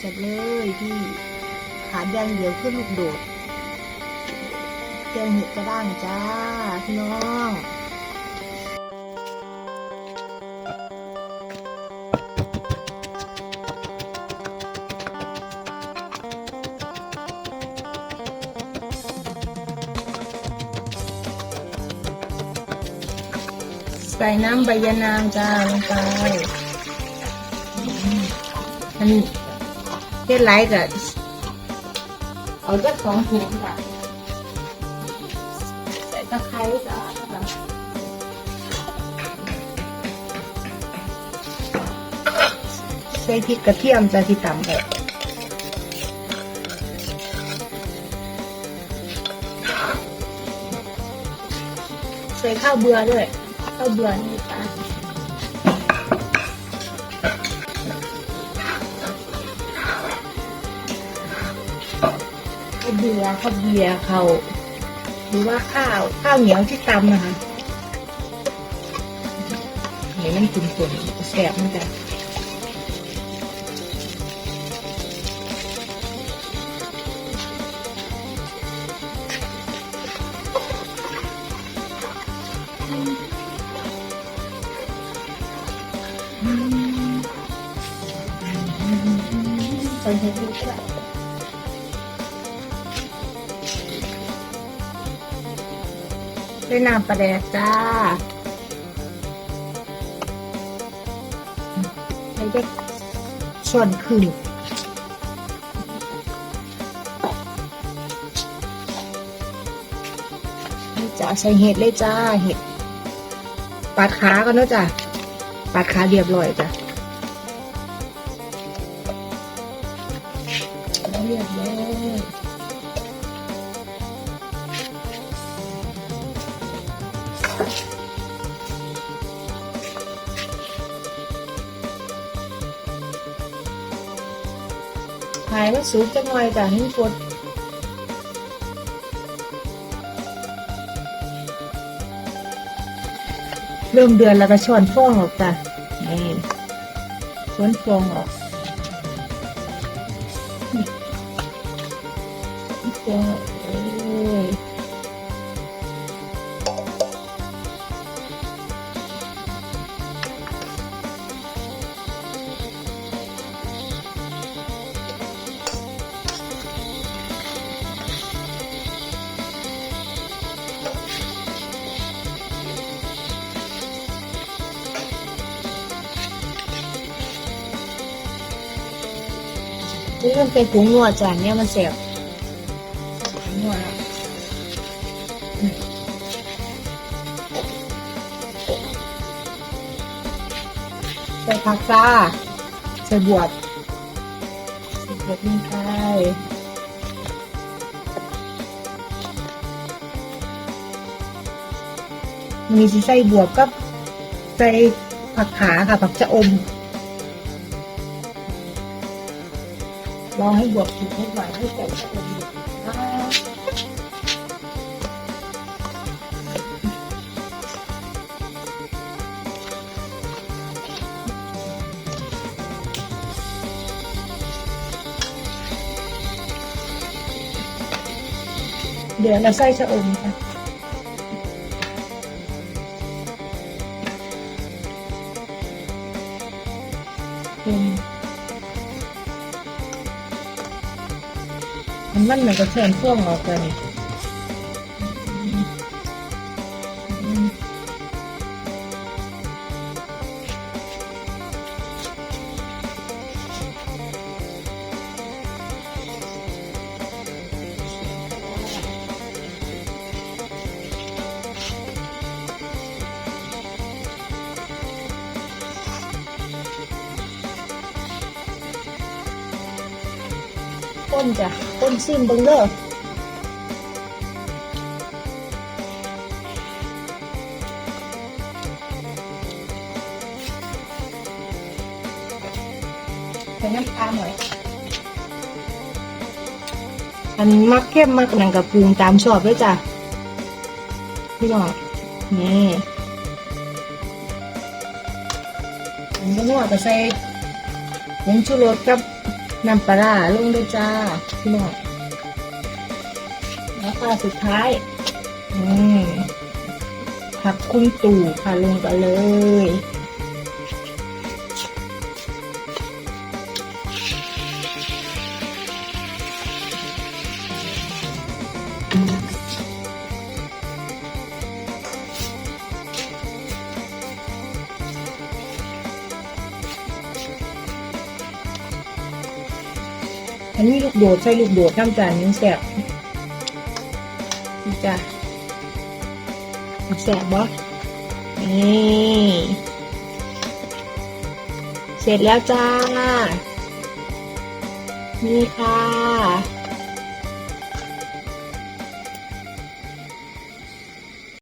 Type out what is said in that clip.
เสร็จเลยที่ขาดอย่างเดียวคือลูกโดดแกงเห็ดกระด้างจ้าพี่น้องใส่น้ำใบยะนางจ้าลงไปอืมอันนี้ เฮ็ดไรกับเอาจักสองถุงค่ะใส่ตะไคร้จ้าใส่พริกกระเทียมจ้าที่ตำไปใส่ข้าวเบื่อด้วยข้าวเบื่อนี่จ้า เบื่อข้าวเบียร์เขาวหรือว่าข้าวข้าวเหนียวที่ตำนะคะเห็นมันขุ่นๆแสบมันจะใส่เห็ดดีก็ได้ด้วยน้ำปลาแดกจ้าใส่ได้ส่วนครึ่งนี่จ้าใส่เห็ดเลยจ้าเห็ดปาดขาก็เนะจ้ะปาดขาเรียบร้อยจ้ะเรียบร้อย หายว่าสูงจังหน่อยจ้ะนี่กดเริ่มเดือนแล้วก็ช้อนฟองออกจ้ะนี่ช้อนฟองออกเจ้าเอ้ย นี่มันเป็นผงนัวจานเนี่ยมันเสียบผงนัวแล้วใส่ผักจ้าใส่บวบใส่บวบลงไปมีสิใส่บวบกับใส่ผักขาค่ะผักจะอม รอให้บวบสุกให้หน่อยให้ใส่ชะอมอยู่นะคะเดี๋ยวเราใส่ชะอมค่ะเป็ มันมันเหมือนกับเชิญพ่วงออกเล ก้นจ้ะก้นซิมเบิ้งเด้อใส่น้ำตาลหน่อย อันมักเข้มมักหนังกับปรุงตามชอบด้วยจ้ะพี่น้องนี่อันนี้นวดก็ใส่ผงชูรสกับ น้ำปลาลงด้วยจ้าพี่น้องแล้วค่ะสุดท้ายอืมผักคุ้งตู่ค่ะลงกันเลยอืม อันนี้ลูกโดดใส่ลูกโดดน้ำจานยังแสบนี่จ้ะแสบบ่นี่เสร็จแล้วจ้านี่ค่ะ